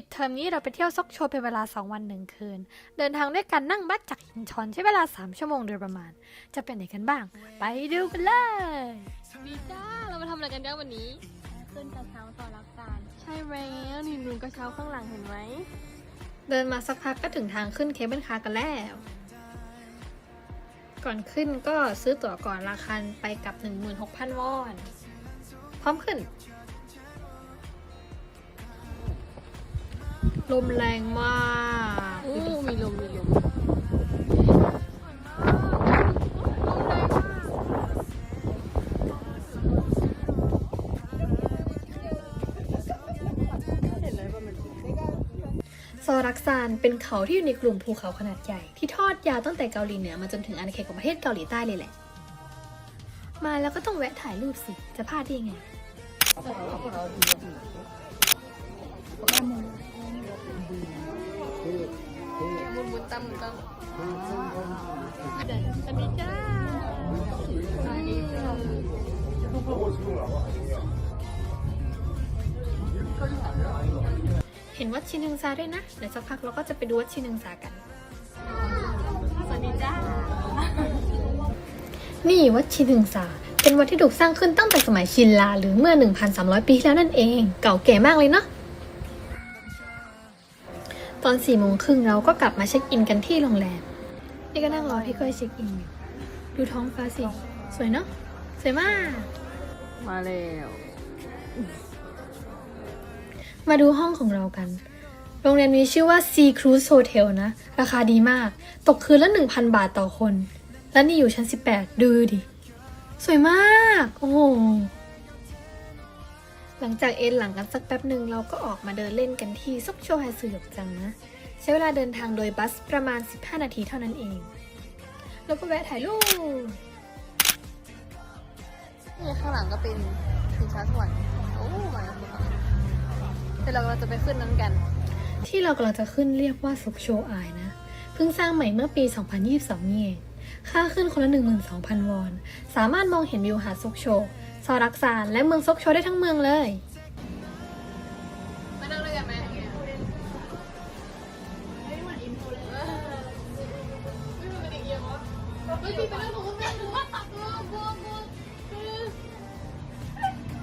ปิดเทอมนี้เราไปเที่ยวซอกโชว์เป็นเวลา 2 วันหนึ่งคืน เดินทางด้วยกันนั่งบัสจากหินชอนใช้เวลา 3 ชั่วโมงโดยประมาณ จะเป็นไหนกันบ้าง ไปดูกันเลยดีจ้าเรามาทำอะไรกันกันวันนี้ ขึ้นกระเช้าต่อรักการใช่แล้วนี่ลุงกระเช้าข้างหลังเห็นไหมเดินมาสักพักก็ถึงทางขึ้นเคเบิลคาร์กันแล้ว ก่อนขึ้นก็ซื้อตั๋วก่อนราคาไปกับ 16,000 วอน พร้อมขึ้น ลมแรงมากโอ้มีลมมีลมโซรักซานเป็นเขาที่อยู่ในกลุ่มภูเขาขนาดใหญ่ ที่ทอดยาวตั้งแต่เกาหลีเหนือมาจนถึงอาณาเขตของประเทศเกาหลีใต้เลยแหละ มาแล้วก็ต้องแวะถ่ายรูปสิ จะพลาดได้ยังไง บุญบุญตั้มตั้มสวัสดีจ้าสวัสดีจ้าเห็นวัดชินึงซาด้วยนะ เดี๋ยวสักพักเราก็จะไปดูวัดชินึงซากัน สวัสดีจ้า นี่วัดชินึงซาเป็นวัดที่ถูกสร้างขึ้นตั้งแต่สมัยชินลาหรือเมื่อ 1,300 ปีที่แล้วนั่นเอง เก่าแก่มากเลยเนาะต อน4โมงครึ่งเราก็กลับมาเช็คอินกันที่โรงแรม นี่ก็นั่งรอพี่ก้อยเช็คอินอยู่ดูท้องฟ้าสิ สวยเนาะ สวยมาก มาแล้ว มาดูห้องของเรากัน โรงแรมนี้ชื่อว่า Sea Cruise Hotel นะ ราคาดีมาก ตกคืนละ 1,000 บาทต่อคน และนี่อยู่ชั้น 18 ดูดิ สวยมาก โอ้โหห ลังจากเอนหลังกันสักแป๊บหนึ่งเราก็ออกมาเดินเล่นกันที่ซอกโชไฮซือหยกจังนะ ใช้เวลาเดินทางโดยบัสประมาณ 15 นาทีเท่านั้นเอง แล้วก็แวะถ่ายรูปนี่ข้างหลังก็เป็นชิงช้าสวรรค์โอ้มาแล้วแต่เรากำลังจะไปขึ้นนั้นกัน ที่เรากำลังจะขึ้นเรียกว่าซุกโชอายนะ เพิ่งสร้างใหม่เมื่อปี 2022นี่เองค่าขึ้นคนละ 12,000 วอน สามารถมองเห็นวิวหาดซกโช ซอรักซานและเมืองซกโชได้ทั้งเมืองเลยมานั่งด้วยกันไหมเฮ้ยพี่ไปนั่งตรงนู้นแม่หนูว่าตัดตัวบัวบัวท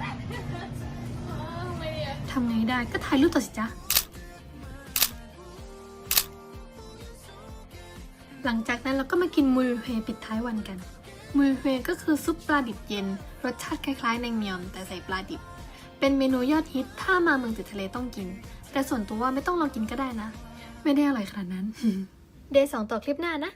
ำไมเนี่ยทำไงได้ก็ถ่ายรูปต่อสิจ๊ะ หลังจากนั้นเราก็มากินมูลเฮปิดท้ายวันกัน มือเฮก็คือซุปปลาดิบเย็น รสชาติคล้ายๆแนงเมียม แต่ใส่ปลาดิบ เป็นเมนูยอดฮิตถ้ามาเมืองติดทะเลต้องกิน แต่ส่วนตัวว่าไม่ต้องลองกินก็ได้นะ ไม่ได้อร่อยขนาดนั้น เดย์สองต่อคลิปหน้านะ